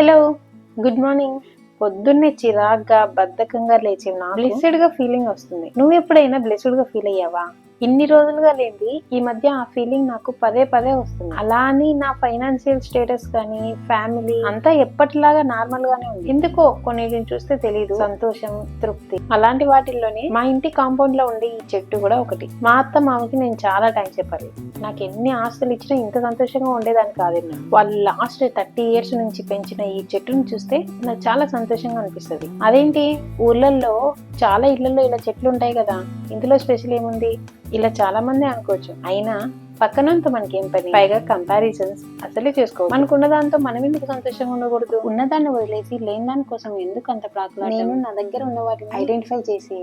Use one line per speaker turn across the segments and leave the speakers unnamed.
Hello good morning పొద్దున్నే చిరాగ్గా బద్ధకంగా లేచి నా బ్లెస్డ్గా ఫీలింగ్ వస్తుంది. నువ్వు ఎప్పుడైనా బ్లెస్డ్గా ఫీల్ అయ్యావా? ఇన్ని రోజులుగా లేని ఈ మధ్య ఆ ఫీలింగ్ నాకు పదే పదే వస్తుంది. అలా అని నా ఫైనాన్షియల్ స్టేటస్ కానీ ఫ్యామిలీ అంతా ఎప్పటిలాగా నార్మల్ గానే ఉంది. ఎందుకో కొన్నిటిని చూస్తే తెలియదు సంతోషం తృప్తి. అలాంటి వాటిల్లోనే మా ఇంటి కాంపౌండ్లో ఉండే ఈ చెట్టు కూడా ఒకటి. మా అత్త మామకి నేను చాలా టైం చెప్పాలి. నాకు ఎన్ని ఆస్తులు ఇచ్చినా ఇంత సంతోషంగా ఉండేదాన్ని కాదు వాళ్ళు లాస్ట్ థర్టీ ఇయర్స్ నుంచి పెంచిన ఈ చెట్టును చూస్తే నాకు చాలా సంతోషంగా అనిపిస్తుంది. అదేంటి? ఊర్లలో చాలా ఇళ్ళలో ఇలా చెట్లు ఉంటాయి కదా. ఇందులో స్పెషల్ ఏముంది? ఇలా చాలా మంది అనుకోవచ్చు. అయినా పక్కనంత మనకి పని? పైగా కంపారిజన్స్ అసలే చేసుకో మనకున్న దాంతో మనం ఎందుకు సంతోషంగా ఉండకూడదు? ఉన్నదాన్ని వదిలేసి లేని దాని కోసం ఎందుకు అంత ప్రాకులాట నేను నా దగ్గర ఉన్న వాటిని ఐడెంటిఫై చేసి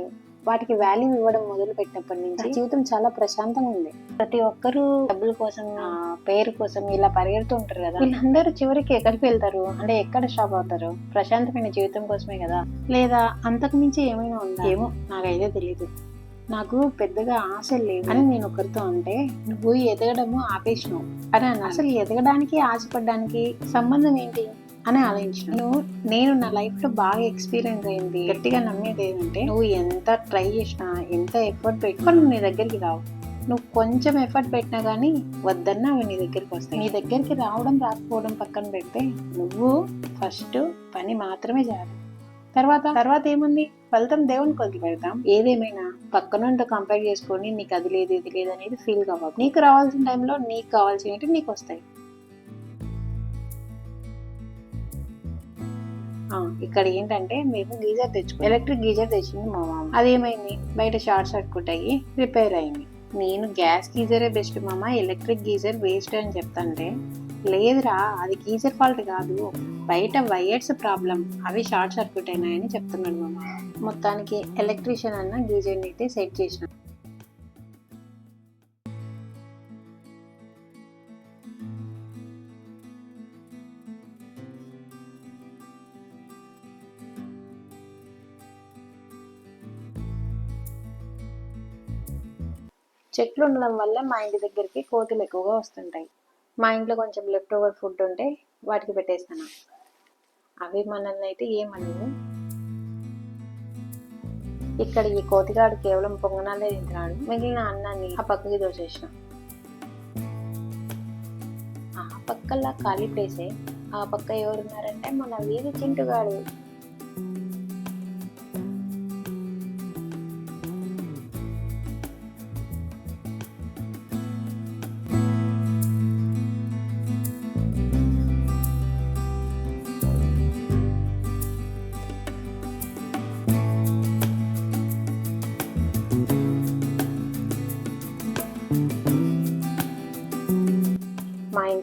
వాటికి వాల్యూ ఇవ్వడం మొదలు పెట్టినప్పటి నుంచి జీవితం చాలా ప్రశాంతంగా ఉంది. ప్రతి ఒక్కరు డబ్బుల కోసం పేరు కోసం ఇలా పరిగెడుతూ ఉంటారు కదా. వీళ్ళందరూ చివరికి ఎక్కడికి వెళ్తారు? అంటే ఎక్కడ స్టాప్ అవుతారు? ప్రశాంతమైన జీవితం కోసమే కదా? లేదా అంతకు మించి ఏమైనా ఉందా? ఏమో నాకైతే తెలియదు నాకు పెద్దగా ఆశలు లేవు అని నేను ఒకరితో అంటే నువ్వు ఎదగడము ఆపేసినావు అని అసలు ఎదగడానికి ఆశపడడానికి సంబంధం ఏంటి? అని ఆలోచించిన. నువ్వు నేను నా లైఫ్లో బాగా ఎక్స్పీరియన్స్ అయింది. గట్టిగా నమ్మేది ఏంటంటే నువ్వు ఎంత ట్రై చేసినా ఎంత ఎఫర్ట్ పెట్టినా నువ్వు నీ దగ్గరికి రావు. నువ్వు కొంచెం ఎఫర్ట్ పెట్టినా కానీ వద్దన్నా అవి నీ దగ్గరికి వస్తాయి. నీ దగ్గరికి రావడం రాకపోవడం పక్కన పెడితే నువ్వు ఫస్ట్ పని మాత్రమే చేయాలి. తర్వాత? తర్వాత ఏముంది? ఫలితం దేవునికి వదిలి పెడతాం. ఏదేమైనా పక్కనుంటో కంపేర్ చేసుకొని నీకు అది లేదు ఇది లేదు అనేది ఫీల్ కావాలి. నీకు రావాల్సిన టైంలో నీకు కావాల్సినవి నీకు వస్తాయి. ఇక్కడ ఏంటంటే మేము గీజర్ తెచ్చుకో ఎలక్ట్రిక్ గీజర్ తెచ్చింది మా మామ. అదేమైంది? బయట షార్ట్ సర్క్యూట్ అయ్యి రిపేర్ అయింది. నేను గ్యాస్ గీజరే బెస్ట్ మామ ఎలక్ట్రిక్ గీజర్ వేస్ట్ అని చెప్తాంటే లేదురా అది గీజర్ ఫాల్ట్ కాదు. బయట వైర్స్ ప్రాబ్లం. అవి షార్ట్ సర్క్యూట్ అయినాయని చెప్తున్నాడు మామ. మొత్తానికి ఎలక్ట్రీషియన్ అన్న గీజర్ని అయితే సెట్ చేసిన. చెట్లు ఉండడం వల్ల మా ఇంటి దగ్గరికి కోతులు ఎక్కువగా వస్తుంటాయి. మా ఇంట్లో కొంచెం లెఫ్ట్ ఓవర్ ఫుడ్ ఉంటే వాటికి పెట్టేస్తాను. అవి మనల్ని అయితే ఏమనవు. ఇక్కడ ఈ కోతిగాడు కేవలం పొంగనాలే తింటున్నాడు. మిగిలిన అన్నాన్ని ఆ పక్కకి దోచేసిన ఆ పక్కలా ఖాళీ ప్లేసే ఆ పక్క ఎవరున్నారంటే మన వీధి చింటుగాడు.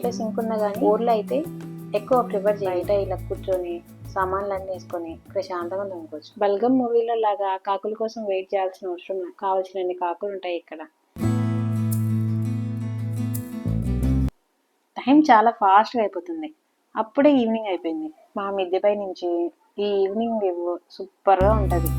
ఇంట్లో సింక్ ఉన్నా కానీ ఊర్లో అయితే ఎక్కువ ప్రిఫర్ బయట ఇలా కూర్చొని సామాన్లు అన్నీ వేసుకొని ప్రశాంతంగా తొమ్ముకోవచ్చు బల్గం మూవీలో లాగా కాకుల కోసం వెయిట్ చేయాల్సిన అవసరం కావాల్సినన్ని కాకులు ఉంటాయి ఇక్కడ. టైం చాలా ఫాస్ట్గా అయిపోతుంది. అప్పుడే ఈవినింగ్ అయిపోయింది. మా మిద్దెపై నుంచి ఈ ఈవినింగ్ వ్యూ సూపర్గా ఉంటుంది.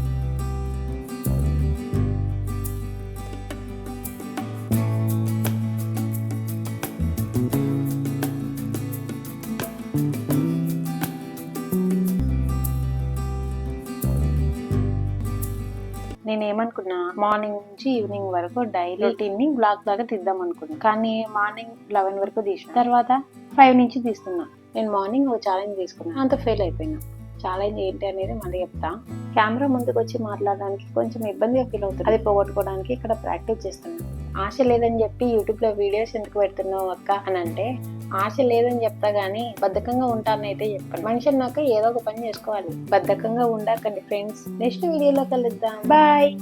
నేను ఏమనుకున్నా మార్నింగ్ నుంచి ఈవినింగ్ వరకు డైలీ రొటీన్ని బ్లాగ్ లాగా తీద్దాం అనుకున్నా కానీ మార్నింగ్ లెవెన్ వరకు తీసిన. తర్వాత ఫైవ్ నుంచి తీస్తున్నా. నేను మార్నింగ్ ఒక ఛాలెంజ్ తీసుకున్నా. అంత ఫెయిల్ అయిపోయినా. ఛాలెంజ్ ఏంటి అనేది మళ్ళీ చెప్తా. కెమెరా ముందుకు వచ్చి మాట్లాడడానికి కొంచెం ఇబ్బందిగా ఫీల్ అవుతుంది. అది పోగొట్టుకోవడానికి ఇక్కడ ప్రాక్టీస్ చేస్తున్నాను ఆశ లేదని చెప్పి యూట్యూబ్లో వీడియోస్ ఎందుకు పెడుతున్నావు అక్క అని అంటే ఆశ లేదని చెప్తా గానీ బద్ధకంగా ఉంటానని అయితే చెప్పాను. మనిషి అన్నాక ఏదో ఒక పని చేసుకోవాలి. బద్ధకంగా ఉండకండి ఫ్రెండ్స్. నెక్స్ట్ వీడియోలో కలుద్దాం. బాయ్.